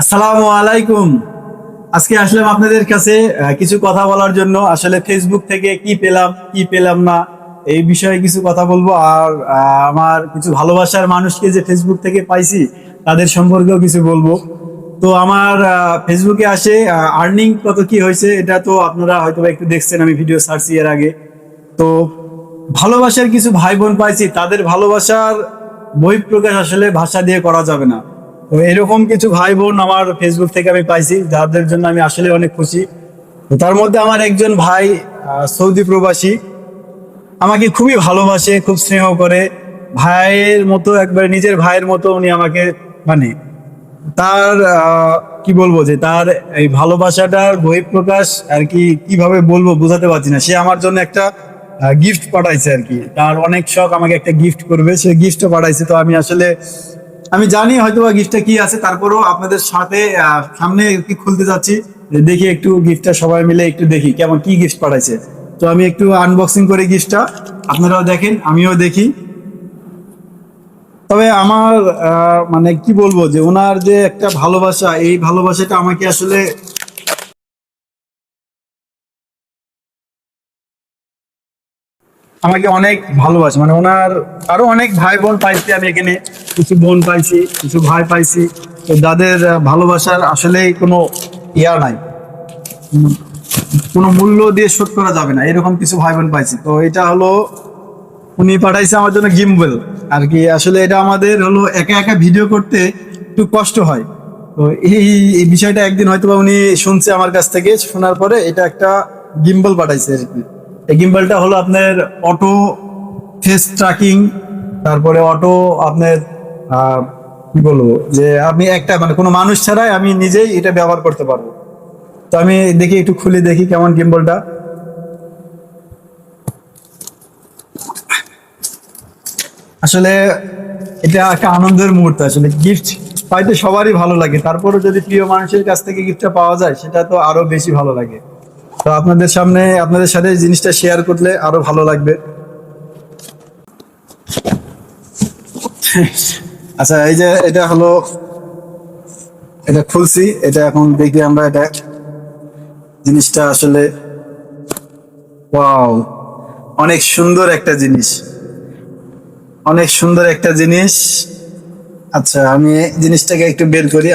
আসসালামু আলাইকুম। আজকে আসলাম আপনাদের কাছে কিছু কথা বলার জন্য। আসলে ফেসবুক থেকে কি পেলাম কি পেলাম না, এই বিষয়ে কিছু কথা বলব। আর আমার কিছু ভালোবাসার মানুষকে যে ফেসবুক থেকে পাইছি, তাদের সম্পর্কেও কিছু বলব। তো আমার ফেসবুকে আসে আর্নিং কত কি হয়েছে, এটা তো আপনারা হয়তো একটু দেখছেন, আমি ভিডিও সার্চি এর আগে। তো ভালোবাসার কিছু ভাই বোন পাইছি, তাদের ভালোবাসার বহিঃপ্রকাশ আসলে ভাষা দিয়ে করা যাবে না। তো এরকম কিছু ভাই বোন আমার ফেসবুক থেকে আমি পাইছি, যাদের জন্য আমি আসলে অনেক খুশি। তার মধ্যে আমার একজন ভাই সৌদি প্রবাসী। আমাকে খুবই ভালোবাসে, খুব স্নেহ করে। ভাইয়ের মতো একবারে, নিজের ভাইয়ের মতো উনি আমাকে মানে তার কি বলব যে তার এই ভালোবাসাটার বহিঃপ্রকাশ আর কি, কীভাবে বলব বোঝাতে পারছি না। সে আমার জন্য একটা গিফট পাঠাইছে আর কি। তার অনেক শখ আমাকে একটা গিফট করবে, সে গিফটও পাঠাইছে। তো আমি আসলে আমি জানি হয়তো বা গিফটটা কি আছে, তারপরও আপনাদের সাথে সামনে কি খুলতে যাচ্ছি, দেখি একটু গিফটটা সবাই মিলে একটু দেখি কেমন, কি গিফট পাঠাইছে। তো আমি একটু আনবক্সিং করি গিফটটা, আপনারাও দেখেন, আমিও দেখি। তবে আমার মানে কি বলব যে, ওনার যে একটা ভালোবাসা, এই ভালোবাসাটা আমাকে আসলে আমাকে অনেক ভালোবাসে। মানে ওনার আরও অনেক ভাই বোন পাইছি আমি এখানে। কিছু বোন পাইছি, কিছু ভাই পাইছি। তো যাদের ভালোবাসার আসলে কোনো ইয়া নাই। কোনো মূল্য দিয়ে শোধ করা যাবে না। এরকম কিছু ভাই বোন পাইছি। তো এটা হলো, উনি পাঠাইছে আমার জন্য গিম্বল। আর কি, আসলে এটা আমাদের হলো একা একা ভিডিও করতে একটু কষ্ট হয়। তো এই বিষয়টা একদিন হয়তো উনি শুনছে আমার কাছ থেকে, শোনার পরে এটা একটা গিম্বল পাঠাইছে আর কি। এই হলো আপনার অটো ফেস ট্র্যাকিং তারপরে অটো আপনার কি বলব? যে আপনি একটা মানে কোনো মানুষ ছাড়াই আমি নিজেই এটা ব্যবহার করতে পারব। তো আমি দেখি, একটু খুলে দেখি কেমন গিম্বলটা আসলে এটা একটা আনন্দের মুহূর্ত, আসলে গিফট পাইতে সবারই ভালো লাগে। তারপরে যদি প্রিয় মানুষের কাছ থেকে গিফটটা পাওয়া যায়, সেটা তো আরও বেশি ভালো লাগে। তো আপনাদের সামনে আপনাদের সাথে এই জিনিসটা শেয়ার করলে আরও ভালো লাগবে। আচ্ছা এই যে এটা হলো, এটা খুলছি, এটা এখন দেখি আমরা এটা জিনিসটা আসলে, ওয়াও, অনেক সুন্দর একটা জিনিস। অনেক সুন্দর একটা জিনিস। আচ্ছা আমি জিনিসটাকে একটু বের করি।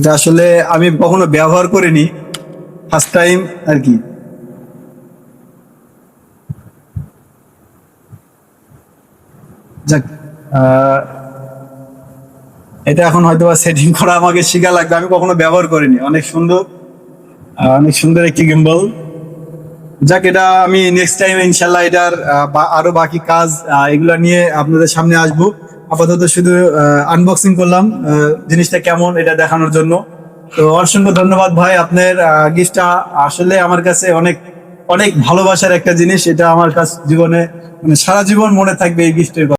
এটা আসলে আমি কখনো ব্যবহার করিনি। ফার্স্ট টাইম আর কি। যাক এটা এখন হয়তো সেটিং করা আমাকে শেখা লাগবে। আমি কখনো ব্যবহার করিনি। অনেক সুন্দর অনেক সুন্দর একটি গিম্বল যাক, এটা আমি নেক্সট টাইম ইনশাল্লাহ এটার বা- আরও বাকি কাজ এগুলা নিয়ে আপনাদের সামনে আসব। আপাতত শুধু আনবক্সিং করলাম জিনিসটা কেমন, এটা দেখানোর জন্য। তো অসংখ্য ধন্যবাদ ভাই আপনার গিফটটা আসলে আমার কাছে অনেক অনেক ভালোবাসার একটা জিনিস, এটা আমার কাছে জীবনে মানে সারা জীবন মনে থাকবে এই গিফটের